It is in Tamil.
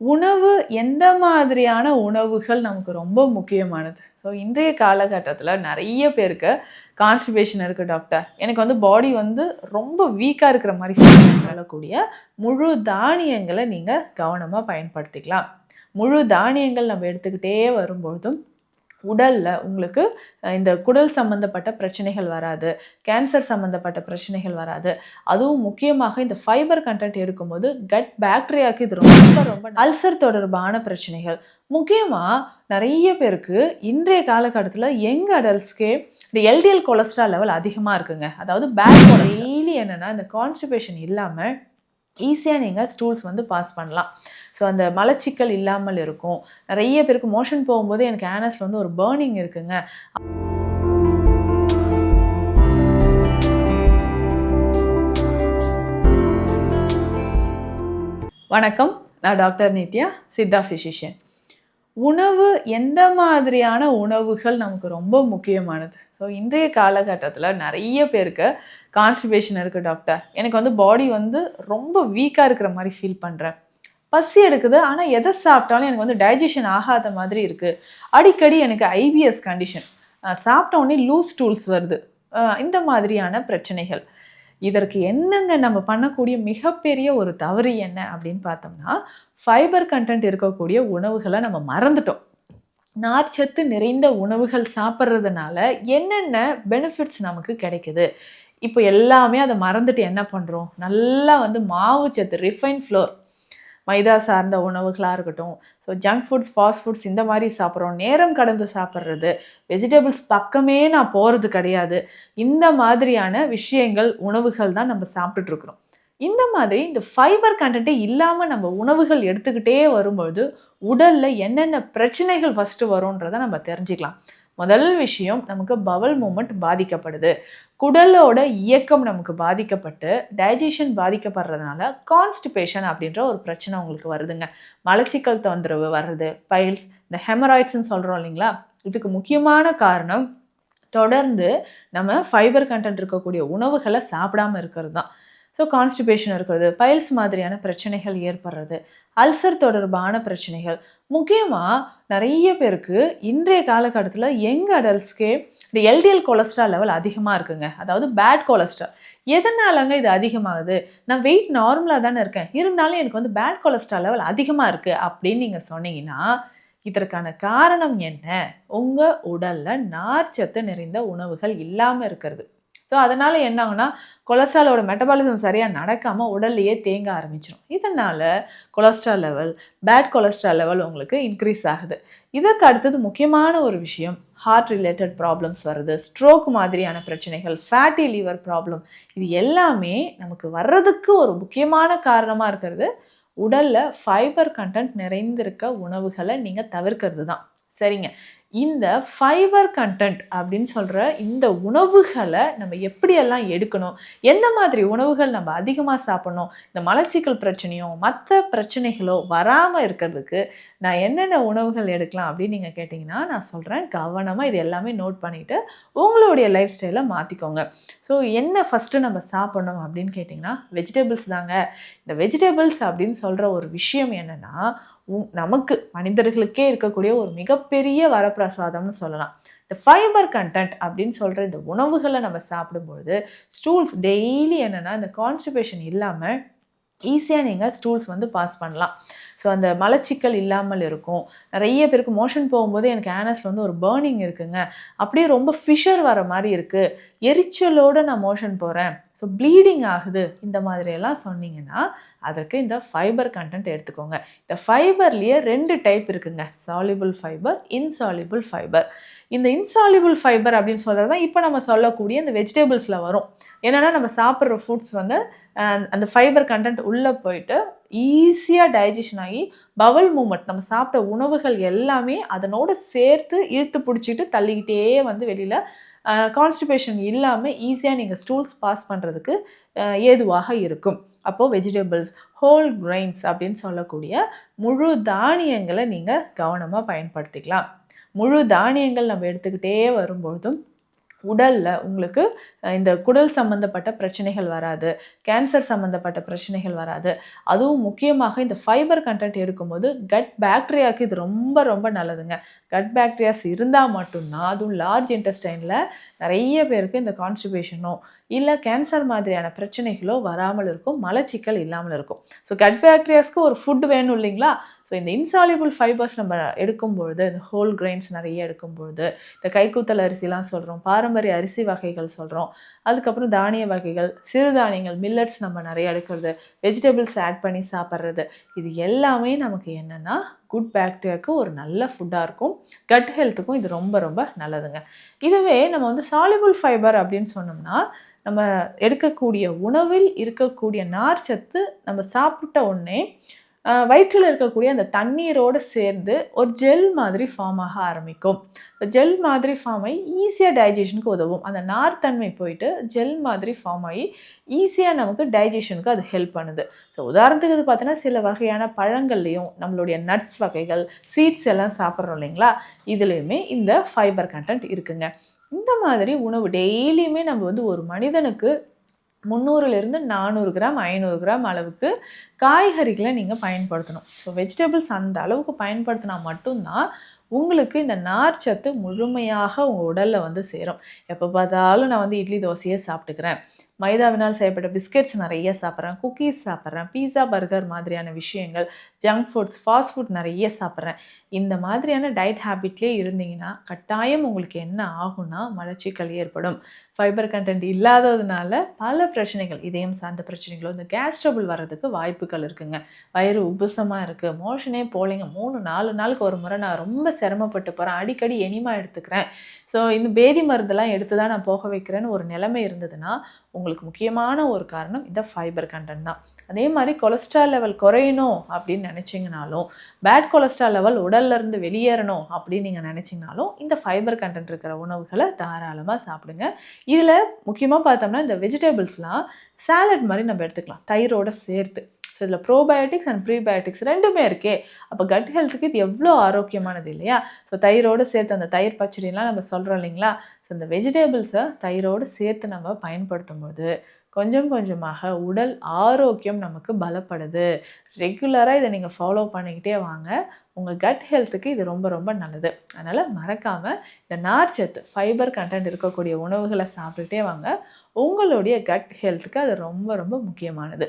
உணவு எந்த மாதிரியான உணவுகள் நமக்கு ரொம்ப முக்கியமானது? ஸோ இன்றைய காலகட்டத்தில் நிறைய பேருக்கு கான்ஸ்டிபேஷன் இருக்குது டாக்டர் எனக்கு வந்து பாடி வந்து ரொம்ப வீக்காக இருக்கிற மாதிரி feel சொல்லக்கூடிய முழு தானியங்களை நீங்கள் கவனமாக பயன்படுத்திக்கலாம். முழு தானியங்கள் நம்ம எடுத்துக்கிட்டே வரும்பொழுதும் உடல்ல உங்களுக்கு இந்த குடல் சம்பந்தப்பட்ட பிரச்சனைகள் வராது கேன்சர் சம்பந்தப்பட்ட பிரச்சனைகள் வராது. அதுவும் முக்கியமாக இந்த ஃபைபர் கண்டென்ட் எடுக்கும்போது கட் பாக்டீரியாவுக்கு இது ரொம்ப ரொம்ப அல்சர் தொடர்பான பிரச்சனைகள். முக்கியமாக நிறைய பேருக்கு இன்றைய காலகட்டத்தில் யங் அடல்ட்ஸ்க்கே இந்த எல்டிஎல் கொலஸ்ட்ரால் லெவல் அதிகமாக இருக்குங்க. அதாவது பேக் டெய்லி என்னென்னா இந்த கான்ஸ்டிபேஷன் இல்லாமல் ஈஸியாக நீங்கள் ஸ்டூல்ஸ் வந்து பாஸ் பண்ணலாம். ஸோ அந்த மலச்சிக்கல் இல்லாமல் இருக்கும். நிறைய பேருக்கு மோஷன் போகும்போது எனக்கு ஆனஸில் வந்து ஒரு பேர்னிங் இருக்குங்க. வணக்கம். நான் டாக்டர் நித்யா சித்தா ஃபிசிஷியன் உணவு எந்த மாதிரியான உணவுகள் நமக்கு ரொம்ப முக்கியமானது? ஸோ இன்றைய காலகட்டத்தில் நிறைய பேருக்கு கான்ஸ்டிபேஷன் இருக்குது டாக்டர் எனக்கு வந்து பாடி வந்து ரொம்ப வீக்காக இருக்கிற மாதிரி ஃபீல் பண்ணுறேன் பசி எடுக்குது ஆனால் எதை சாப்பிட்டாலும் எனக்கு வந்து டைஜஷன் ஆகாத மாதிரி இருக்குது அடிக்கடி எனக்கு ஐபிஎஸ் கண்டிஷன் சாப்பிட்ட உடனே லூஸ் டூல்ஸ் வருது. இந்த மாதிரியான பிரச்சனைகள். இதற்கு என்னங்க நம்ம பண்ணக்கூடிய மிகப்பெரிய ஒரு தவறு என்ன அப்படின்னு பார்த்தோம்னா ஃபைபர் கண்டென்ட் இருக்கக்கூடிய உணவுகளை நம்ம மறந்துட்டோம். நார்ச்சத்து நிறைந்த உணவுகள் சாப்பிட்றதுனால என்னென்ன பெனிஃபிட்ஸ் நமக்கு கிடைக்குது? இப்போ எல்லாமே அதை மறந்துட்டு என்ன பண்ணுறோம் நல்லா வந்து மாவு சத்து ரிஃபைன் ஃப்ளோர் மைதா சார்ந்த உணவுகளாக இருக்கட்டும். So junk foods fast foods இந்த மாதிரி சாப்பிட்றோம். நேரம் கடந்து சாப்பிட்றது. வெஜிடபிள்ஸ் பக்கமே நான் போகிறது கிடையாது. இந்த மாதிரியான விஷயங்கள் உணவுகள் தான் நம்ம சாப்பிட்டுட்ருக்குறோம் இந்த மாதிரி இந்த ஃபைபர் கண்டென்ட்டே இல்லாமல் நம்ம உணவுகள் எடுத்துக்கிட்டே வரும்பொழுது உடலில் என்னென்ன பிரச்சனைகள் ஃபஸ்ட்டு வரும்ன்றதை நம்ம தெரிஞ்சுக்கலாம். முதல் விஷயம் நமக்கு பவல் மூமெண்ட் பாதிக்கப்படுது. குடலோட இயக்கம் நமக்கு பாதிக்கப்பட்டு டைஜஷன் பாதிக்கப்படுறதுனால கான்ஸ்டிபேஷன் அப்படின்ற ஒரு பிரச்சனை உங்களுக்கு வருதுங்க. மலச்சிக்கல் தொந்தரவு வர்றது பைல்ஸ் இந்த ஹெமராய்ட்ஸ்ன்னு சொல்கிறோம் இல்லைங்களா? இதுக்கு முக்கியமான காரணம் தொடர்ந்து நம்ம ஃபைபர் கண்டென்ட் இருக்கக்கூடிய உணவுகளை சாப்பிடாம இருக்கிறது தான். ஸோ கான்ஸ்டிபேஷன் இருக்கிறது பைல்ஸ் மாதிரியான பிரச்சனைகள் ஏற்படுறது அல்சர் தொடர்பான பிரச்சனைகள். முக்கியமாக நிறைய பேருக்கு இன்றைய காலகட்டத்தில் யங் அடல்ட்ஸ்க்கே இந்த எல்டிஎல் கொலஸ்ட்ரால் லெவல் அதிகமாக இருக்குங்க. அதாவது பேட் கொலஸ்ட்ரால் எதனாலங்க இது அதிகமாகுது? நான் வெயிட் நார்மலாக தானே இருக்கேன். இருந்தாலும் எனக்கு வந்து பேட் கொலஸ்ட்ரால் லெவல் அதிகமாக இருக்குது அப்படின்னு நீங்கள் சொன்னீங்கன்னா இதற்கான காரணம் என்ன? உங்கள் உடலில் நார்ச்சத்து நிறைந்த உணவுகள் இல்லாமல் இருக்கிறது. ஸோ அதனால் என்ன ஆகும்னா கொலஸ்ட்ராலோட மெட்டபாலிசம் சரியாக நடக்காமல் உடல்லையே தேங்க ஆரம்பிச்சிடும் இதனால் cholesterol level bad cholesterol level உங்களுக்கு இன்க்ரீஸ் ஆகுது. இதற்கு அடுத்தது முக்கியமான ஒரு விஷயம் ஹார்ட் ரிலேட்டட் ப்ராப்ளம்ஸ் வருது ஸ்ட்ரோக் மாதிரியான பிரச்சனைகள் ஃபேட்டி லிவர் ப்ராப்ளம் இது எல்லாமே நமக்கு வர்றதுக்கு ஒரு முக்கியமான காரணமாக இருக்கிறது. உடலில் ஃபைபர் கண்டென்ட் நிறைந்திருக்க உணவுகளை நீங்கள் தவிர்க்கிறது தான் சரிங்க. இந்த ஃபைபர் கண்டென்ட் அப்படின்னு சொல்கிற இந்த உணவுகளை நம்ம எப்படியெல்லாம் எடுக்கணும்? எந்த மாதிரி உணவுகள் நம்ம அதிகமாக சாப்பிடணும்? இந்த மலச்சிக்கல் பிரச்சனையோ மற்ற பிரச்சனைகளோ வராமல் இருக்கிறதுக்கு நான் என்னென்ன உணவுகள் எடுக்கலாம் அப்படின்னு நீங்கள் கேட்டிங்கன்னா நான் சொல்கிறேன் கவனமாக இது எல்லாமே நோட் பண்ணிவிட்டு உங்களுடைய லைஃப் ஸ்டைலை மாற்றிக்கோங்க ஸோ என்ன ஃபஸ்ட்டு நம்ம சாப்பிடணும் அப்படின்னு கேட்டிங்கன்னா வெஜிடபிள்ஸ் தாங்க. இந்த வெஜிடபிள்ஸ் அப்படின்னு சொல்கிற ஒரு விஷயம் என்னென்னா நமக்கு மனிதர்களுக்கே இருக்கக்கூடிய ஒரு மிகப்பெரிய வரப்பிரசாதம்னு சொல்லலாம். இந்த ஃபைபர் கண்டென்ட் அப்படின்னு சொல்கிற இந்த உணவுகளை நம்ம சாப்பிடும்பொழுது ஸ்டூல்ஸ் டெய்லி என்னென்னா இந்த கான்ஸ்டிபேஷன் இல்லாமல் ஈஸியாக நீங்கள் ஸ்டூல்ஸ் வந்து பாஸ் பண்ணலாம். ஸோ அந்த மலச்சிக்கல் இல்லாமல் இருக்கும். நிறைய பேருக்கு மோஷன் போகும்போது எனக்கு ஆனஸில் வந்து ஒரு பேர்னிங் இருக்குங்க. அப்படியே ரொம்ப ஃபிஷர் வர மாதிரி இருக்குது எரிச்சலோடு நான் மோஷன் போகிறேன் ஸோ ப்ளீடிங் ஆகுது. இந்த மாதிரியெல்லாம் சொன்னீங்கன்னா அதற்கு இந்த ஃபைபர் கண்டென்ட் எடுத்துக்கோங்க. இந்த ஃபைபர்லேயே ரெண்டு டைப் இருக்குங்க. சாலிபிள் ஃபைபர் இன்சாலிபிள் ஃபைபர் இந்த இன்சாலிபிள் ஃபைபர் அப்படின்னு சொல்கிறது தான் இப்போ நம்ம சொல்லக்கூடிய இந்த வெஜிடபிள்ஸில் வரும். என்னென்னா நம்ம சாப்பிட்ற ஃபுட்ஸ் வந்து அந்த ஃபைபர் கண்டென்ட் உள்ளே போயிட்டு ஈஸியாக டைஜஷன் ஆகி பவல் மூமெண்ட் நம்ம சாப்பிட்ட உணவுகள் எல்லாமே அதனோடு சேர்த்து இழுத்து பிடிச்சிட்டு தள்ளிக்கிட்டே வந்து வெளியில் கான்ஸ்டிபேஷன் இல்லாமல் ஈஸியாக நீங்கள் ஸ்டூல்ஸ் பாஸ் பண்ணுறதுக்கு ஏதுவாக இருக்கும். அப்போது வெஜிடபிள்ஸ் ஹோல் கிரெயின்ஸ் அப்படின்னு சொல்லக்கூடிய முழு தானியங்களை நீங்கள் கவனமாக பயன்படுத்திக்கலாம். முழு தானியங்கள் நம்ம எடுத்துக்கிட்டே வரும்பொழுதும் உடலில் உங்களுக்கு இந்த குடல் சம்மந்தப்பட்ட பிரச்சனைகள் வராது கேன்சர் சம்மந்தப்பட்ட பிரச்சனைகள் வராது. அதுவும் முக்கியமாக இந்த ஃபைபர் கண்டென்ட் எடுக்கும்போது கட் பாக்டீரியாவுக்கு இது ரொம்ப ரொம்ப நல்லதுங்க. கட் பாக்டீரியாஸ் இருந்தால் மட்டும்தான் அதுவும் லார்ஜ் இன்டெஸ்டைனில் நிறைய பேருக்கு இந்த கான்ஸ்டிபேஷனோ இல்லை கேன்சர் மாதிரியான பிரச்சனைகளோ வராமல் இருக்கும் மலச்சிக்கல் இல்லாமல் இருக்கும். ஸோ கட் பேக்டீரியாஸ்க்கு ஒரு ஃபுட் வேணும் இல்லைங்களா? ஸோ இந்த இன்சாலிபிள் ஃபைபர்ஸ் நம்ம எடுக்கும்பொழுது இந்த ஹோல் கிரெயின்ஸ் நிறைய எடுக்கும்பொழுது இந்த கைக்கூத்தல் அரிசிலாம் சொல்கிறோம் பாரம்பரிய அரிசி வகைகள் சொல்கிறோம் அதுக்கப்புறம் தானிய வகைகள் சிறுதானியங்கள் மில்லட்ஸ் நம்ம நிறைய எடுக்கிறது வெஜிடபிள்ஸ் ஆட் பண்ணி சாப்பிட்றது இது எல்லாமே நமக்கு என்னென்னா குட் பேக்டீரியாவுக்கு ஒரு நல்ல ஃபுட்டாக இருக்கும். கட் ஹெல்த்துக்கும் இது ரொம்ப ரொம்ப நல்லதுங்க. இதுவே நம்ம வந்து சாலிபிள் ஃபைபர் அப்படின்னு சொன்னோம்னா நம்ம எடுக்கக்கூடிய உணவில் இருக்கக்கூடிய நார்ச்சத்து நம்ம சாப்பிட்ட உடனே வயிற்றில் இருக்கக்கூடிய அந்த தண்ணீரோடு சேர்ந்து ஒரு ஜெல் மாதிரி ஃபார்ம் ஆக ஆரம்பிக்கும். ஜெல் மாதிரி ஃபார்ம் ஆகி ஈஸியாக டைஜஷனுக்கு உதவும். அந்த நார்த்தன்மை போயிட்டு ஜெல் மாதிரி ஃபார்ம் ஆகி ஈஸியாக நமக்கு டைஜஷனுக்கு அது ஹெல்ப் பண்ணுது. ஸோ உதாரணத்துக்கு இது பார்த்தோன்னா சில வகையான பழங்கள்லையும் நம்மளுடைய நட்ஸ் வகைகள் சீட்ஸ் எல்லாம் சாப்பிட்றோம் இல்லைங்களா? இதுலேயுமே இந்த ஃபைபர் கண்டென்ட் இருக்குங்க. இந்த மாதிரி உணவு டெய்லியுமே நம்ம வந்து ஒரு மனிதனுக்கு முந்நூறுலேருந்து நானூறு கிராம் ஐநூறு கிராம் அளவுக்கு காய்கறிகளை நீங்கள் பயன்படுத்தணும். ஸோ வெஜிடபிள்ஸ் அந்த அளவுக்கு பயன்படுத்தினா மட்டும்தான் உங்களுக்கு இந்த நார்ச்சத்து முழுமையாக உங்கள் உடலில் வந்து சேரும். எப்போ பார்த்தாலும் நான் வந்து இட்லி தோசையே சாப்பிட்டுக்கிறேன். மைதாவினால் செய்யப்பட்ட பிஸ்கெட்ஸ் நிறைய சாப்பிட்றேன் குக்கீஸ் சாப்பிட்றேன் பீஸா பர்கர் மாதிரியான விஷயங்கள் ஜங்க் ஃபுட்ஸ் ஃபாஸ்ட் ஃபுட் நிறைய சாப்பிட்றேன். இந்த மாதிரியான டயட் ஹேபிட்லேயே இருந்தீங்கன்னா கட்டாயம் உங்களுக்கு என்ன ஆகும்னா மலச்சிக்கல் ஏற்படும். ஃபைபர் கண்டென்ட் இல்லாததுனால பல பிரச்சனைகள் இதயம் சார்ந்த பிரச்சனைகளோ இந்த கேஸ் ட்ரபிள் வர்றதுக்கு வாய்ப்புகள் இருக்குங்க. வயிறு உபசமாக இருக்குது மோஷனே போலிங்க. மூணு நாலு நாளுக்கு ஒரு முறை நான் ரொம்ப சிரமப்பட்டு போகிறேன் அடிக்கடி எனிமா எடுத்துக்கிறேன். ஸோ இந்த பேதி மருந்தெல்லாம் எடுத்து தான் நான் போக வைக்கிறேன்னு ஒரு நிலைமை இருந்ததுன்னா உங்களுக்கு முக்கியமான ஒரு காரணம் இந்த ஃபைபர் கண்டென்ட் தான். அதே மாதிரி கொலஸ்ட்ரால் லெவல் குறையணும் அப்படின்னு நினச்சிங்கனாலும் பேட் கொலஸ்ட்ரால் லெவல் உடல்லேருந்து வெளியேறணும் அப்படின்னு நீங்கள் நினச்சிங்கனாலும் இந்த ஃபைபர் கண்டென்ட் இருக்கிற உணவுகளை தாராளமாக சாப்பிடுங்க. இதில் முக்கியமாக பார்த்தோம்னா இந்த வெஜிடபிள்ஸ்லாம் சாலட் மாதிரி நம்ம எடுத்துக்கலாம். தயிரோட சேர்த்து. ஸோ இதில் ப்ரோபயோட்டிக்ஸ் அண்ட் ப்ரீபயோட்டிக்ஸ் ரெண்டுமே இருக்கே. அப்போ கட் ஹெல்த்துக்கு இது எவ்வளோ ஆரோக்கியமானது இல்லையா? ஸோ தயிரோடு சேர்த்து அந்த தயிர் பச்சடிலாம் நம்ம சொல்கிறோம் இல்லைங்களா? ஸோ இந்த வெஜிடபிள்ஸை தயிரோடு சேர்த்து நம்ம பயன்படுத்தும் போது கொஞ்சம் கொஞ்சமாக உடல் ஆரோக்கியம் நமக்கு பலப்படுது. ரெகுலராக இதை நீங்கள் ஃபாலோ பண்ணிக்கிட்டே வாங்க. உங்கள் கட் ஹெல்த்துக்கு இது ரொம்ப ரொம்ப நல்லது. அதனால் மறக்காமல் இந்த நார்ச்சத்து ஃபைபர் கண்டென்ட் இருக்கக்கூடிய உணவுகளை சாப்பிட்டுட்டே வாங்க. உங்களுடைய கட் ஹெல்த்துக்கு அது ரொம்ப ரொம்ப முக்கியமானது.